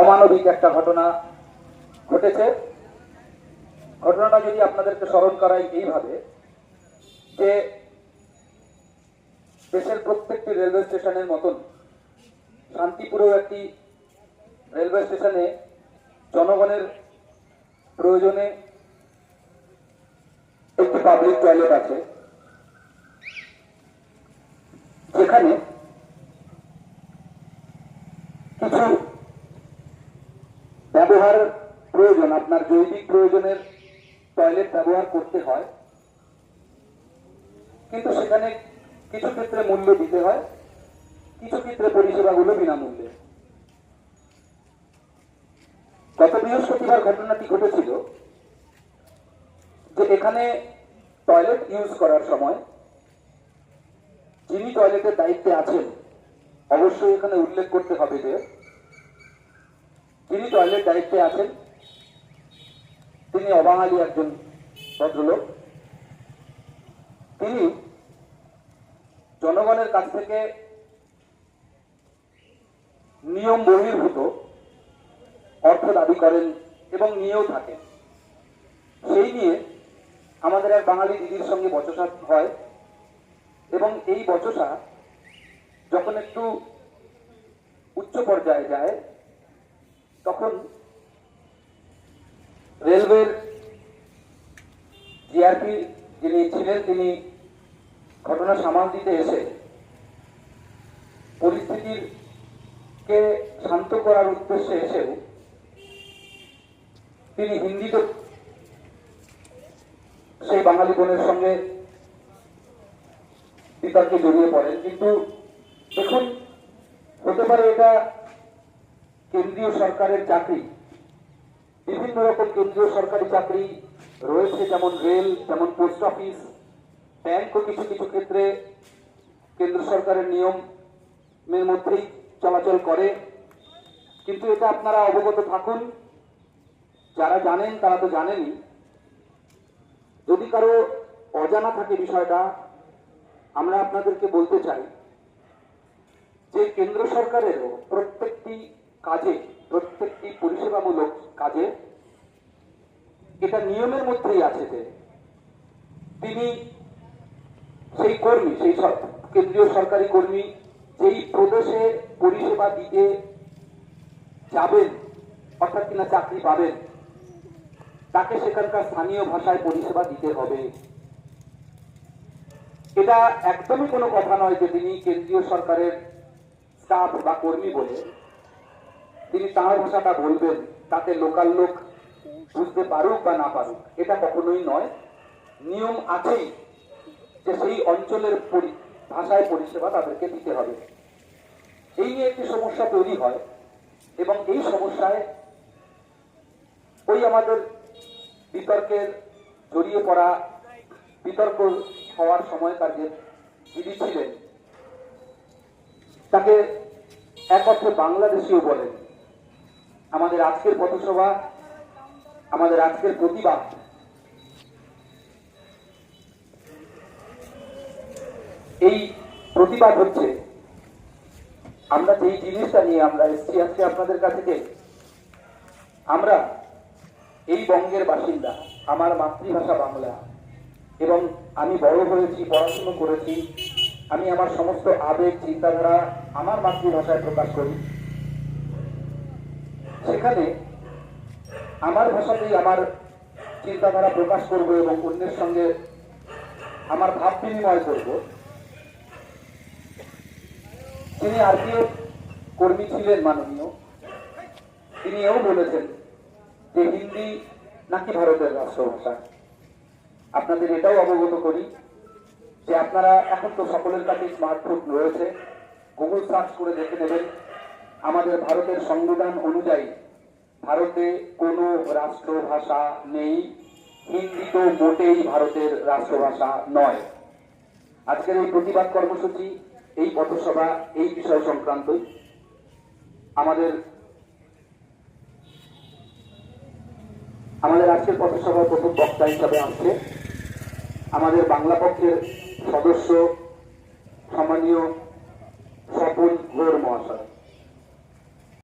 অমানবিক একটা ঘটনা ঘটেছে। ঘটনাটা যদি আপনাদেরকে স্মরণ করাই এইভাবে, যে দেশের প্রত্যেকটি রেলওয়ে স্টেশনের মতন শান্তিপুরেও একটি রেলওয়ে স্টেশনে জনগণের প্রয়োজনে একটি পাবলিক টয়লেট আছে। যেখানে কিছু ব্যবহার প্রয়োজন, আপনার জৈবিক প্রয়োজনের টয়লেট ব্যবহার করতে হয়। কিন্তু সেখানে কিছু ক্ষেত্রে মূল্য দিতে হয়, কিছু ক্ষেত্রে পরিষেবাগুলো বিনামূল্যে। গত বৃহস্পতিবার ঘটনাটি ঘটেছিল যে এখানে টয়লেট ইউজ করার সময় যিনি টয়লেটের দায়িত্বে আছেন, অবশ্যই এখানে উল্লেখ করতে হবে যে যিনি টয়লেট দায়িত্বে আছেন। তিনি অবাঙালি একজন ভদ্রলোক। তিনি জনগণের কাছ থেকে নিয়ম বহির্ভূত অর্থ দাবি করেন এবং নিয়েও থাকেন। সেই নিয়ে আমাদের এক বাঙালি দিদির সঙ্গে বচসা হয় এবং এই বচসা যখন একটু উচ্চ পর্যায়ে যায় তখন রেলওয়ের জিআরপি যিনি ছিলেন, তিনি ঘটনা সামাল দিতে এসে পরিস্থিতির কে শান্ত করার উদ্দেশ্যে এসেও তিনি হিন্দিতে সেই বাঙালি বোনের সঙ্গে বিতর্কে জড়িয়ে পড়েন। কিন্তু দেখুন, হতে পারে এটা কেন্দ্রীয় সরকারের চাকরি। বিভিন্ন রকম কেন্দ্রীয় সরকারি চাকরি রয়েছে, যেমন রেল, যেমন পোস্ট অফিস ব্যাংকও কিছু কিছু ক্ষেত্রে কেন্দ্র সরকারের নিয়মের মধ্যেই চলাচল করে। কিন্তু এটা আপনারা অবগত থাকুন। যারা জানেন তারা তো জানেনই। যদি কারও অজানা থাকে বিষয়টা, আমরা আপনাদেরকে বলতে চাই যে কেন্দ্র সরকারেরও প্রত্যেকটি কাজে, প্রত্যেকটি পরিষেবামূলক কাজে। এটা নিয়মের মধ্যেই আছে যে, তিনি সেই কর্মী, সেই কেন্দ্রীয় সরকারি কর্মী যেই প্রদেশে পরিষেবা দিতে যাবেন, অর্থাৎ কিনা চাকরি পাবেন, তাকে সেখানকার স্থানীয় ভাষায় পরিষেবা দিতে হবে। এটা একদমই কোনো কথা নয় যে তিনি কেন্দ্রীয় সরকারের স্টাফ বা কর্মী বলে। তিনি তাঁর ভাষাটা বলবেন, তাতে লোকাল লোক বুঝতে পারুক বা না পারুক, এটা কখনোই নয়। নিয়ম আছেই যে সেই অঞ্চলের ভাষায় পরিষেবা তাদেরকে দিতে হবে। এই নিয়ে একটি সমস্যা তৈরি হয় এবং এই সমস্যায় ওই আমাদের বিতর্কের জড়িয়ে পড়া, বিতর্ক হওয়ার সময়কার যে দিদি ছিলেন, তাকে এক অর্থে বাংলাদেশিও বলেন। আমাদের আজকের পথসভা, আমাদের আজকের প্রতিবাদ। এই প্রতিবাদ হচ্ছে, আমরা যেই জিনিসটা নিয়ে আমরা এসছি আজকে আপনাদের কাছে আমরা এই বঙ্গের বাসিন্দা, আমার মাতৃভাষা বাংলা, এবং আমি বড় হয়েছি, পড়াশুনো করেছি, আমি আমার সমস্ত আবেগ, চিন্তাধারা আমার মাতৃভাষায় প্রকাশ করি। সেখানে আমার ভাষাতেই আমার চিন্তাধারা প্রকাশ করব এবং অন্যের সঙ্গে আমার ভাব বিনিময় করব। তিনি আরপিএফ কর্মী ছিলেন মাননীয়। তিনি এও বলেছেন যে হিন্দি নাকি ভারতের রাষ্ট্রভাষা। আপনাদের এটাও অবগত করি যে আপনারা এখন তো সকলের কাছে স্মার্টফোন রয়েছে। গুগল সার্চ করে দেখে নেবেন। আমাদের ভারতের সংবিধান অনুযায়ী ভারতে কোনো রাষ্ট্রভাষা নেই। হিন্দি তো মোটেই ভারতের রাষ্ট্রভাষা নয়। আজকের এই প্রতিবাদ কর্মসূচি, এই পথসভা, এই বিষয় সংক্রান্তই। আমাদের আমাদের আজকের পথসভার প্রথম বক্তা হিসাবে আসছে। আমাদের বাংলা পক্ষের সদস্য, সম্মানীয় স্বপন ঘোর মহাশয়।